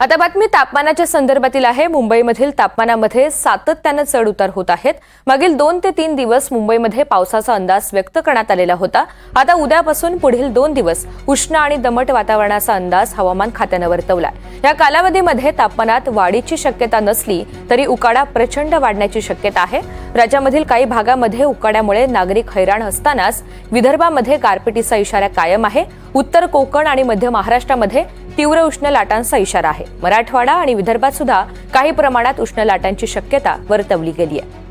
आता बातमी तापमानाच्या संदर्भातील आहे. मुंबईमधील तापमानामध्ये सातत्यानं चढ उतार होत आहेत. मागील दोन ते तीन दिवस मुंबईमध्ये पावसाचा अंदाज व्यक्त करण्यात आलेला होता. आता उद्यापासून पुढील दोन दिवस उष्ण आणि दमट वातावरणाचा अंदाज हवामान खात्यानं वर्तवला या कालावधीमध्ये तापमानात वाढीची शक्यता नसली तरी उकाडा प्रचंड वाढण्याची शक्यता आहे. राज्यामधील काही भागामध्ये उकाड्यामुळे नागरिक हैराण असतानाच विदर्भामध्ये गारपिटीचा इशारा कायम आहे. उत्तर कोकण आणि मध्य महाराष्ट्रामध्ये तीव्र उष्ण लाटांचा इशारा आहे. मराठवाडा आणि विदर्भात सुद्धा काही प्रमाणात उष्ण लाटांची शक्यता वर्तवली गेली आहे.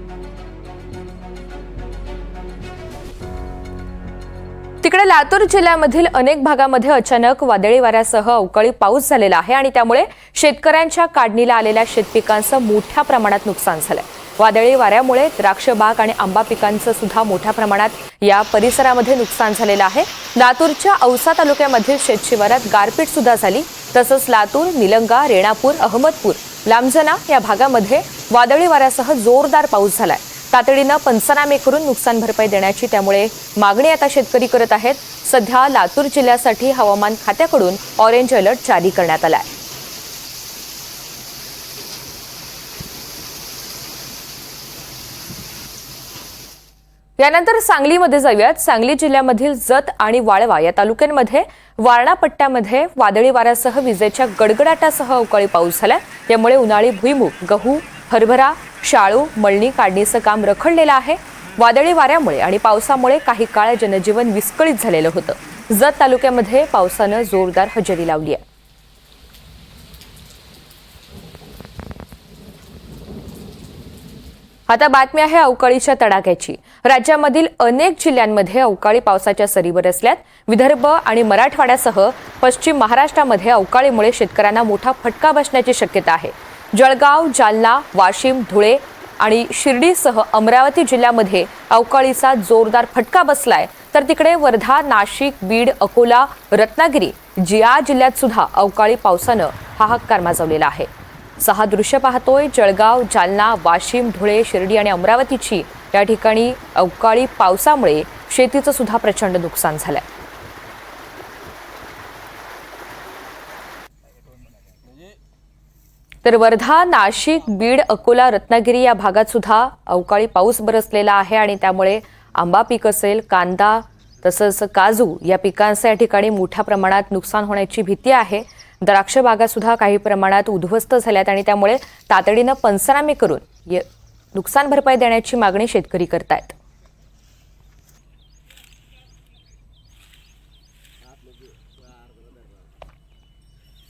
तिकडे लातूर जिल्ह्यामधील अनेक भागामध्ये अचानक वादळी वाऱ्यासह अवकाळी पाऊस झालेला आहे आणि त्यामुळे शेतकऱ्यांच्या काढणीला आलेल्या शेतपिकांचं मोठ्या प्रमाणात नुकसान झालंय. वादळी वाऱ्यामुळे द्राक्ष बाग आणि आंबा पिकांचं सुद्धा मोठ्या प्रमाणात या परिसरामध्ये नुकसान झालेलं आहे. लातूरच्या औसा तालुक्यामधील शेतशिवारात गारपीट सुद्धा झाली. तसंच लातूर निलंगा रेणापूर अहमदपूर लांबजना या भागामध्ये वादळी वाऱ्यासह जोरदार पाऊस झालाय. तातडीनं पंचनामे करून नुकसान भरपाई देण्याची त्यामुळे मागणी आता शेतकरी करत आहेत. सध्या लातूर जिल्ह्यासाठी हवामान खात्याकडून ऑरेंज अलर्ट जारी करण्यात आला आहे यानंतर सांगलीमध्ये जाऊयात. सांगली जिल्ह्यामधील जत आणि वाळवा या तालुक्यांमध्ये वारणा पट्ट्यामध्ये वादळी वाऱ्यासह विजेच्या गडगडाटासह अवकाळी पाऊस झाला. त्यामुळे उन्हाळी भुईमुग गहू हरभरा शाळू मळणी काढणीचं काम रखडलेलं आहे. वादळी वाऱ्यामुळे आणि पावसामुळे काही काळ जनजीवन विस्कळीत झालेलं होतं. जत तालुक्यामध्ये पावसानं जोरदार हजेरी लावली आहे. आता बातमी आहे अवकाळीच्या तडाख्याची. राज्यामधील अनेक जिल्ह्यांमध्ये अवकाळी पावसाच्या सरी बरसल्यात विदर्भ आणि मराठवाड्यासह पश्चिम महाराष्ट्रामध्ये अवकाळीमुळे शेतकऱ्यांना मोठा फटका बसण्याची शक्यता आहे. जळगाव जालना वाशिम धुळे आणि शिर्डीसह अमरावती जिल्ह्यामध्ये अवकाळीचा जोरदार फटका बसलाय. तर तिकडे वर्धा नाशिक बीड अकोला रत्नागिरी या जिल्ह्यात सुद्धा अवकाळी पावसानं हाहाकार माजवलेला आहे. सहा दृश्य पाहतोय. जळगाव जालना वाशिम धुळे शिर्डी आणि अमरावतीची या ठिकाणी अवकाळी पावसामुळे शेतीचं सुद्धा प्रचंड नुकसान झालंय. तर वर्धा नाशिक बीड अकोला रत्नागिरी या भागात सुद्धा अवकाळी पाऊस बरसलेला आहे आणि त्यामुळे आंबा पीक असेल कांदा तसंच काजू या पिकांचं या ठिकाणी मोठ्या प्रमाणात नुकसान होण्याची भीती आहे. द्राक्ष बागासुद्धा काही प्रमाणात उद्ध्वस्त झाल्यात आणि त्यामुळे तातडीनं पंचनामे करून य- नुकसान भरपाई देण्याची मागणी शेतकरी करतायत.